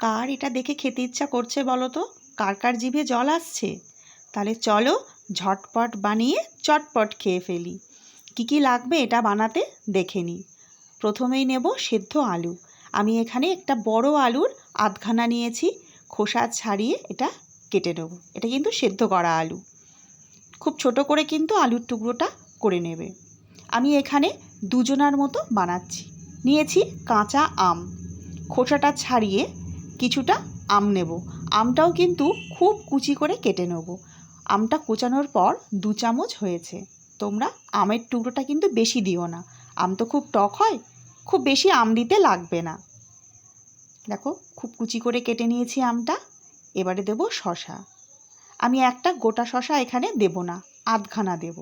কার এটা দেখে খেতে ইচ্ছা করছে বলো তো? কার কার জিভে জল আসছে? তাহলে চলো ঝটপট বানিয়ে চটপট খেয়ে ফেলি। কি কি লাগবে এটা বানাতে দেখে নিই প্রথমেই নেব সেদ্ধ আলু। আমি এখানে একটা বড় আলুর আধখানা নিয়েছি। খোসা ছাড়িয়ে এটা কেটে নেব। এটা কিন্তু সেদ্ধ করা আলু। খুব ছোট করে কিন্তু আলুর টুকরোটা করে নেবে। আমি এখানে দুজনার মতো বানাচ্ছি। নিয়েছি কাঁচা আম। খোসাটা ছাড়িয়ে কিছুটা আম নেব। আমটাও কিন্তু খুব কুচি করে কেটে নেব। আমটা কোচানোর পর দু চামচ হয়েছে। তোমরা আমের টুকরোটা কিন্তু বেশি দিও না। আম তো খুব টক হয়, খুব বেশি আম দিতে লাগবে না। দেখো, খুব কুচি করে কেটে নিয়েছি আমটা। এবারে দেব শশা আমি একটা গোটা শশা এখানে দেব না, আধখানা দেব।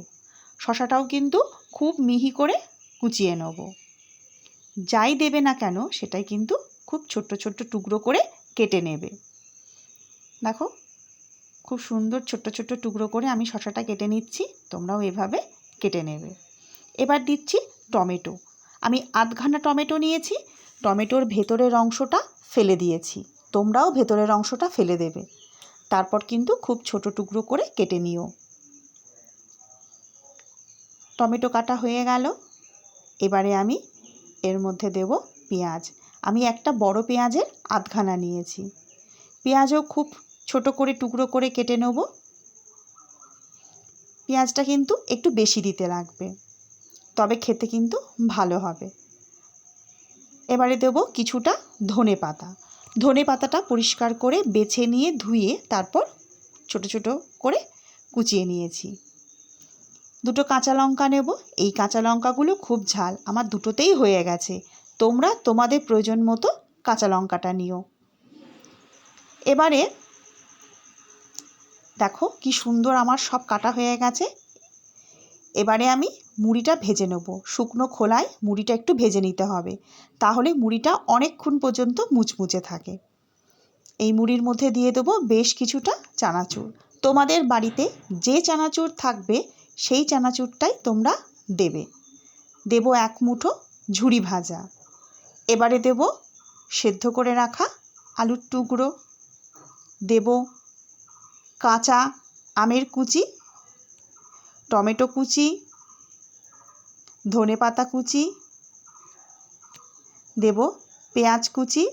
শশাটাও কিন্তু খুব মিহি করে কুচিয়ে নেব। যাই দেবে না কেন, সেটাই কিন্তু খুব ছোট্ট ছোট্ট টুকরো করে কেটে নেবে। দেখো, খুব সুন্দর ছোট্ট ছোট্ট টুকরো করে আমি শশাটা কেটে নিচ্ছি, তোমরাও এভাবে কেটে নেবে। এবার দিচ্ছি টমেটো। আমি আধখানা টমেটো নিয়েছি, টমেটোর ভেতরের অংশটা ফেলে দিয়েছি। তোমরাও ভেতরের অংশটা ফেলে দেবে। তারপর কিন্তু খুব ছোট টুকরো করে কেটে নিও। টমেটো কাটা হয়ে গেল। এবারে আমি এর মধ্যে দেব পেঁয়াজ। আমি একটা বড় পেঁয়াজের আধখানা নিয়েছি। পেঁয়াজও খুব ছোট করে, টুকরো করে কেটে নেব। পেঁয়াজটা কিন্তু একটু বেশি দিতে লাগবে, তবে খেতে কিন্তু ভালো হবে। এবারে দেব কিছুটা ধনে পাতা। ধনে পাতাটা পরিষ্কার করে বেছে নিয়ে ধুয়ে তারপর ছোট ছোট করে কুচিয়ে নিয়েছি। দুটো কাঁচা লঙ্কা নেব। এই কাঁচা লঙ্কাগুলো খুব ঝাল, আমার দুটোতেই হয়ে গেছে। তোমরা তোমাদের প্রয়োজন মতো কাঁচা লঙ্কাটা নিও। এবারে দেখো কি সুন্দর আমার সব কাটা হয়ে গেছে। এবারে আমি মুড়িটা ভেজে নেব। শুকনো খোলায় মুড়িটা একটু ভেজে নিতে হবে। তাহলে মুড়িটা অনেকক্ষণ পর্যন্ত মুচমুচে থাকে। এই মুড়ির মধ্যে দিয়ে দেবো বেশ কিছুটা চানাচুর। তোমাদের বাড়িতে যে চানাচুর থাকবে, সেই চানাচুরটাই তোমরা দেবে। দেব এক মুঠো ঝুড়ি ভাজা। এবারে দেব সেদ্ধ করে রাখা আলুর টুকরো। দেব কাঁচা আমের কুচি, টমেটো কুচি, ধনে পাতা কুচি, দেব পেঁয়াজ কুচি।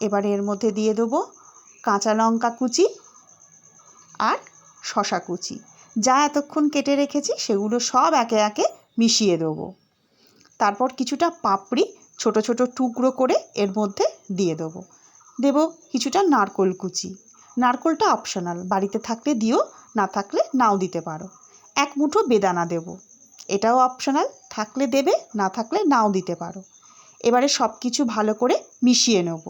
এবারে এর মধ্যে দিয়ে দেবো কাঁচা লঙ্কা কুচি আর শশা কুচি। যা এতক্ষণ কেটে রেখেছি, সেগুলো সব একে একে মিশিয়ে দেবো। তারপর কিছুটা পাপড়ি ছোট ছোট টুকরো করে এর মধ্যে দিয়ে দেবো। দেব কিছুটা নারকোল কুচি। নারকোলটা অপশনাল বাড়িতে থাকলে দিও, না থাকলে নাও দিতে পারো। এক মুঠো বেদানা দেব। এটাও অপশনাল থাকলে দেবে, না থাকলে নাও দিতে পারো। এবারে সব কিছু ভালো করে মিশিয়ে নেব।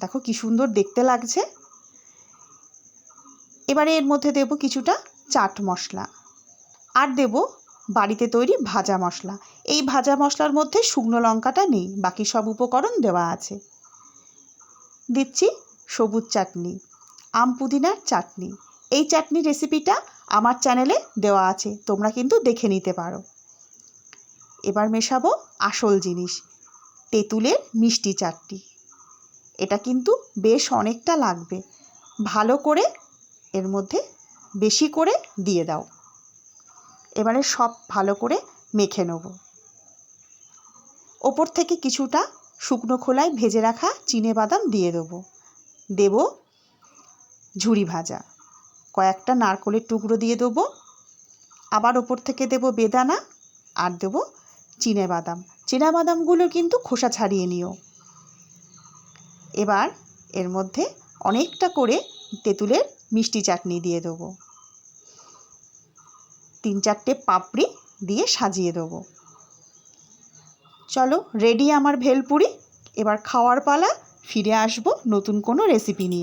দেখো কি সুন্দর দেখতে লাগছে। এবারে এর মধ্যে দেব কিছুটা চাট মশলা। আর দেব বাড়িতে তৈরি ভাজা মশলা। এই ভাজা মশলার মধ্যে শুকনো লঙ্কাটা নেই, বাকি সব উপকরণ দেওয়া আছে। দিচ্ছি সবুজ চাটনি, আম পুদিনার চাটনি। এই চাটনি রেসিপিটা আমার চ্যানেলে দেওয়া আছে, তোমরা কিন্তু দেখে নিতে পারো। এবার মেশাবো আসল জিনিস, তেঁতুলের মিষ্টি চাটনি। এটা কিন্তু বেশ অনেকটা লাগবে। ভালো করে এর মধ্যে বেশি করে দিয়ে দাও। এবারে সব ভালো করে মেখে নেব। ওপর থেকে কিছুটা শুকনো খোলায় ভেজে রাখা চিনে বাদাম দিয়ে দেবো। দেব ঝুরি ভাজা। কয়েকটা নারকলের টুকরো দিয়ে দেবো। আবার ওপর থেকে দেব বেদানা আর দেবো চিনে বাদাম। চিনা বাদামগুলো কিন্তু খোসা ছাড়িয়ে নিও। এবার এর মধ্যে অনেকটা করে তেঁতুলের মিষ্টি চাটনি দিয়ে দেবো। তিন চারটে পাপড়ি দিয়ে সাজিয়ে দেবো। চলো রেডি আমার ভেলপুরি। এবার খাওয়ার পালা, ফিরে আসব নতুন কোনো রেসিপি নিয়ে।